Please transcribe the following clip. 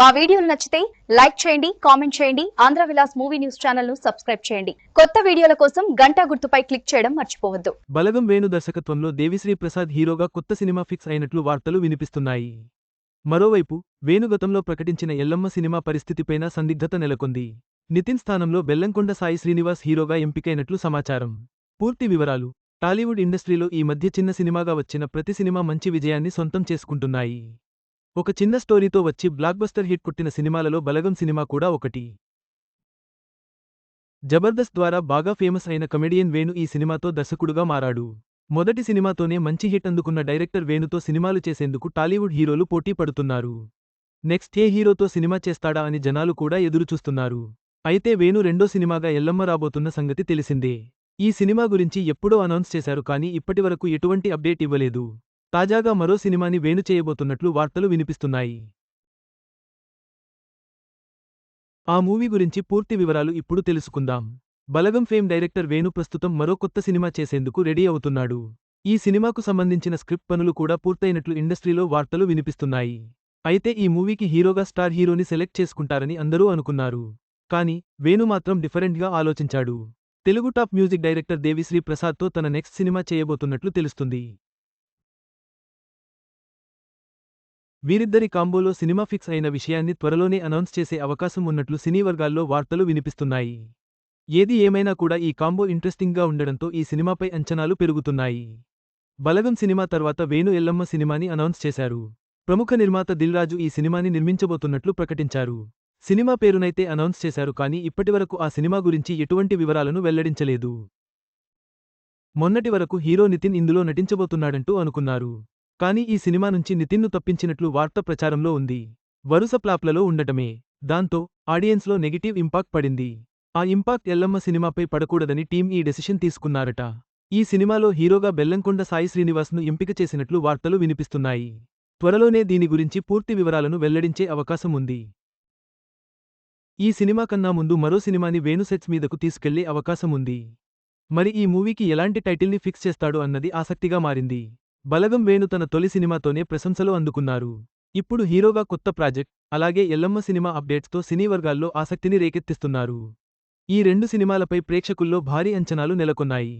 మా వీడియోలు నచ్చితే లైక్ చేయండి కామెంట్ చేయండి ఆంధ్ర విలాస్ మూవీ న్యూస్ ఛానల్ను సబ్స్క్రైబ్ చేయండి. కొత్త వీడియోల కోసం గంటా గుర్తుపై క్లిక్ చేయడం మర్చిపోవద్దు. బలగం వేణు దర్శకత్వంలో దేవిశ్రీ ప్రసాద్ హీరోగా కొత్త సినిమా ఫిక్స్ అయినట్లు వార్తలు వినిపిస్తున్నాయి. మరోవైపు వేణుగతంలో ప్రకటించిన ఎల్లమ్మ సినిమా పరిస్థితిపైన సందిగ్ధత నెలకొంది. నితిన్ స్థానంలో బెల్లంకొండ సాయి శ్రీనివాస్ హీరోగా ఎంపికైనట్లు సమాచారం. పూర్తి వివరాలు టాలీవుడ్ ఇండస్ట్రీలో ఈ మధ్య చిన్న సినిమాగా వచ్చిన ప్రతి సినిమా మంచి విజయాన్ని సొంతం చేసుకుంటున్నాయి. ఒక చిన్న స్టోరీతో వచ్చి బ్లాక్బస్టర్ హిట్ కొట్టిన సినిమాలలో బలగం సినిమా కూడా ఒకటి. జబర్దస్త్ ద్వారా బాగా ఫేమస్ అయిన కమెడియన్ వేణు ఈ సినిమాతో దర్శకుడుగా మారాడు. మొదటి సినిమాతోనే మంచి హిట్ అందుకున్న డైరెక్టర్ వేణుతో సినిమాలు చేసేందుకు టాలీవుడ్ హీరోలు పోటీ పడుతున్నారు. నెక్స్ట్ ఏ హీరోతో సినిమా చేస్తాడా అని జనాలు కూడా ఎదురుచూస్తున్నారు. అయితే వేణు రెండో సినిమాగా ఎల్లమ్మ రాబోతున్న సంగతి తెలిసిందే. ఈ సినిమా గురించి ఎప్పుడో అనౌన్స్ చేశారు కానీ ఇప్పటివరకు ఎటువంటి అప్డేట్ ఇవ్వలేదు. తాజాగా మరో సినిమాని వేణు చేయబోతున్నట్లు వార్తలు వినిపిస్తున్నాయి. ఆ మూవీ గురించి పూర్తి వివరాలు ఇప్పుడు తెలుసుకుందాం. బలగం ఫేమ్ డైరెక్టర్ వేణు ప్రస్తుతం మరో కొత్త సినిమా చేసేందుకు రెడీ అవుతున్నాడు. ఈ సినిమాకు సంబంధించిన స్క్రిప్ట్ పనులు కూడా పూర్తయినట్లు ఇండస్ట్రీలో వార్తలు వినిపిస్తున్నాయి. అయితే ఈ మూవీకి హీరోగా స్టార్ హీరోని సెలెక్ట్ చేసుకుంటారని అందరూ అనుకున్నారు. కానీ వేణు మాత్రం డిఫరెంట్గా ఆలోచించాడు. Telugu top music director Devi Sri ప్రసాద్తో తన నెక్స్ట్ సినిమా చేయబోతున్నట్లు తెలుస్తుంది. వీరిద్దరి కాంబోలో సినిమా ఫిక్స్ అయిన విషయాన్ని త్వరలోనే అనౌన్స్ చేసే అవకాశం ఉన్నట్లు సినీ వర్గాల్లో వార్తలు వినిపిస్తున్నాయి. ఏది ఏమైనా కూడా ఈ కాంబో ఇంట్రెస్టింగ్గా ఉండడంతో ఈ సినిమాపై అంచనాలు పెరుగుతున్నాయి. బలగం సినిమా తర్వాత వేణు ఎల్లమ్మ సినిమాని అనౌన్స్ చేశారు. ప్రముఖ నిర్మాత దిల్ రాజు ఈ సినిమాని నిర్మించబోతున్నట్లు ప్రకటించారు. సినిమా పేరునైతే అనౌన్స్ చేశారు కానీ ఇప్పటివరకు ఆ సినిమా గురించి ఎటువంటి వివరాలను వెల్లడించలేదు. మొన్నటి వరకు హీరో నితిన్ ఇందులో నటించబోతున్నాడంటూ అనుకున్నారు. కానీ ఈ సినిమా నుంచి నితిన్ను తప్పించినట్లు వార్త ప్రచారంలో ఉంది. వరుస ప్లాప్లలో ఉండటమే. దాంతో ఆడియన్స్లో నెగిటివ్ ఇంపాక్ట్ పడింది. ఆ ఇంపాక్ట్ ఎల్లమ్మ సినిమాపై పడకూడదని టీం ఈ డెసిషన్ తీసుకున్నారట. ఈ సినిమాలో హీరోగా బెల్లంకొండ సాయి శ్రీనివాస్ను ఎంపిక చేసినట్లు వార్తలు వినిపిస్తున్నాయి. త్వరలోనే దీని గురించి పూర్తి వివరాలను వెల్లడించే అవకాశం ఉంది. ఈ సినిమా కన్నా ముందు మరో సినిమాని వేణు సెట్స్ మీదకు తీసుకెళ్ళే అవకాశం ఉంది. మరి ఈ మూవీకి ఎలాంటి టైటిల్ని ఫిక్స్ చేస్తాడు అన్నది ఆసక్తిగా మారింది. బలగం వేణు తన తొలి సినిమాతోనే ప్రశంసలు అందుకున్నారు. ఇప్పుడు హీరోగా కొత్త ప్రాజెక్ట్ అలాగే ఎల్లమ్మ సినిమా అప్డేట్స్తో సినీ వర్గాల్లో ఆసక్తిని రేకెత్తిస్తున్నారు. ఈ రెండు సినిమాలపై ప్రేక్షకుల్లో భారీ అంచనాలు నెలకొన్నాయి.